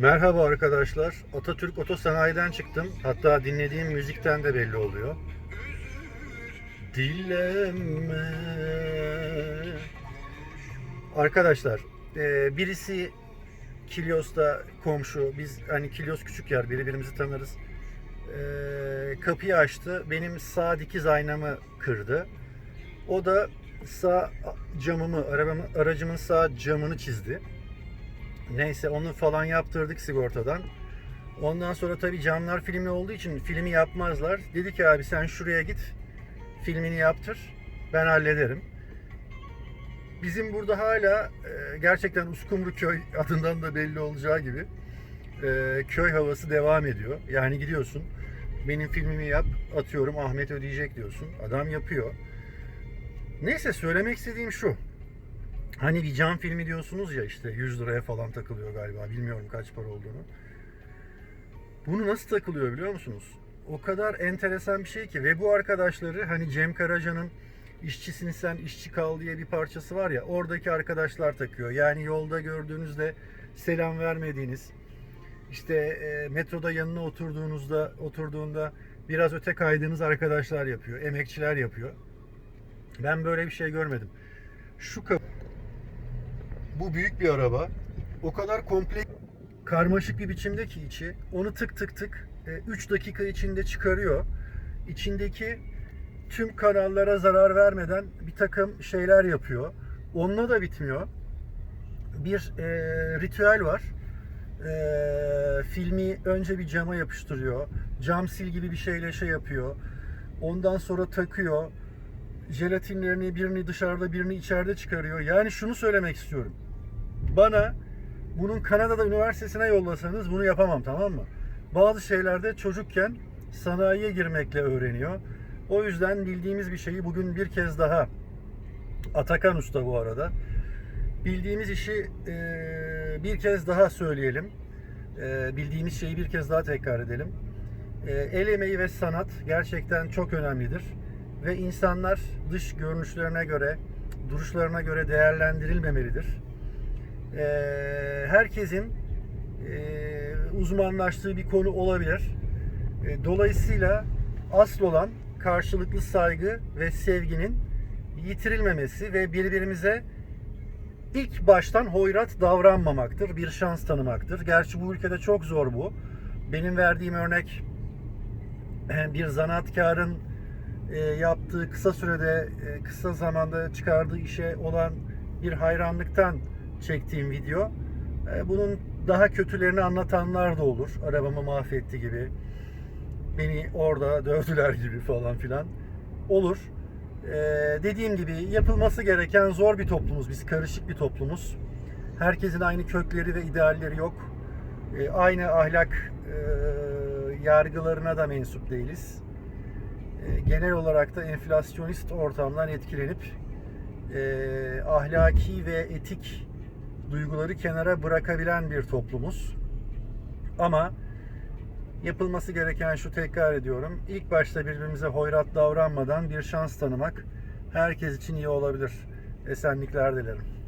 Merhaba arkadaşlar. Atatürk Otosanayi'den çıktım. Hatta dinlediğim müzikten de belli oluyor. Dileme. Arkadaşlar, e, birisi Kilyos'ta komşu. Biz hani Kilyos küçük yer, birbirimizi tanırız. E, kapıyı açtı. Benim sağ dikiz aynamı kırdı. O da sağ camımı, arabamı, aracımın sağ camını çizdi. Neyse onu falan yaptırdık sigortadan. Ondan sonra tabii camlar filmli olduğu için filmi yapmazlar. Dedi ki abi sen şuraya git filmini yaptır ben hallederim. Bizim burada hala e, gerçekten Uskumru Köy adından da belli olacağı gibi e, köy havası devam ediyor. Yani gidiyorsun benim filmimi yap atıyorum Ahmet ödeyecek diyorsun. Adam yapıyor. Neyse söylemek istediğim şu. Hani bir cam filmi diyorsunuz ya işte 100 liraya falan takılıyor galiba. Bilmiyorum kaç para olduğunu. Bunu nasıl takılıyor biliyor musunuz? O kadar enteresan bir şey ki ve bu arkadaşları hani Cem Karaca'nın işçisin sen işçi kal diye bir parçası var ya oradaki arkadaşlar takıyor. Yani yolda gördüğünüzde selam vermediğiniz işte e, metroda yanına oturduğunuzda oturduğunda biraz öte kaydığınız arkadaşlar yapıyor. Emekçiler yapıyor. Ben böyle bir şey görmedim. Şu kapı bu büyük bir araba. O kadar kompleks, karmaşık bir biçimde ki içi. Onu tık tık tık 3 dakika içinde çıkarıyor. İçindeki tüm kanallara zarar vermeden bir takım şeyler yapıyor. Onunla da bitmiyor. Bir e, ritüel var. E, filmi önce bir cama yapıştırıyor. Cam sil gibi bir şeyle şey yapıyor. Ondan sonra takıyor. Jelatinlerini birini dışarıda birini içeride çıkarıyor. Yani şunu söylemek istiyorum bana bunun Kanada'da üniversitesine yollasanız bunu yapamam tamam mı? Bazı şeylerde çocukken sanayiye girmekle öğreniyor. O yüzden bildiğimiz bir şeyi bugün bir kez daha Atakan Usta bu arada. Bildiğimiz işi e, bir kez daha söyleyelim. E, bildiğimiz şeyi bir kez daha tekrar edelim. E, el emeği ve sanat gerçekten çok önemlidir. Ve insanlar dış görünüşlerine göre, duruşlarına göre değerlendirilmemelidir e, herkesin e, uzmanlaştığı bir konu olabilir. E, dolayısıyla asıl olan karşılıklı saygı ve sevginin yitirilmemesi ve birbirimize ilk baştan hoyrat davranmamaktır, bir şans tanımaktır. Gerçi bu ülkede çok zor bu. Benim verdiğim örnek bir zanaatkarın e, yaptığı kısa sürede, e, kısa zamanda çıkardığı işe olan bir hayranlıktan çektiğim video. E, bunun daha kötülerini anlatanlar da olur. Arabamı mahvetti gibi. Beni orada dövdüler gibi falan filan. Olur. E, dediğim gibi yapılması gereken zor bir toplumuz. Biz karışık bir toplumuz. Herkesin aynı kökleri ve idealleri yok. E, aynı ahlak yargılarına da mensup değiliz. genel olarak da enflasyonist ortamdan etkilenip ahlaki ve etik duyguları kenara bırakabilen bir toplumuz. Ama yapılması gereken şu tekrar ediyorum. İlk başta birbirimize hoyrat davranmadan bir şans tanımak herkes için iyi olabilir. Esenlikler dilerim.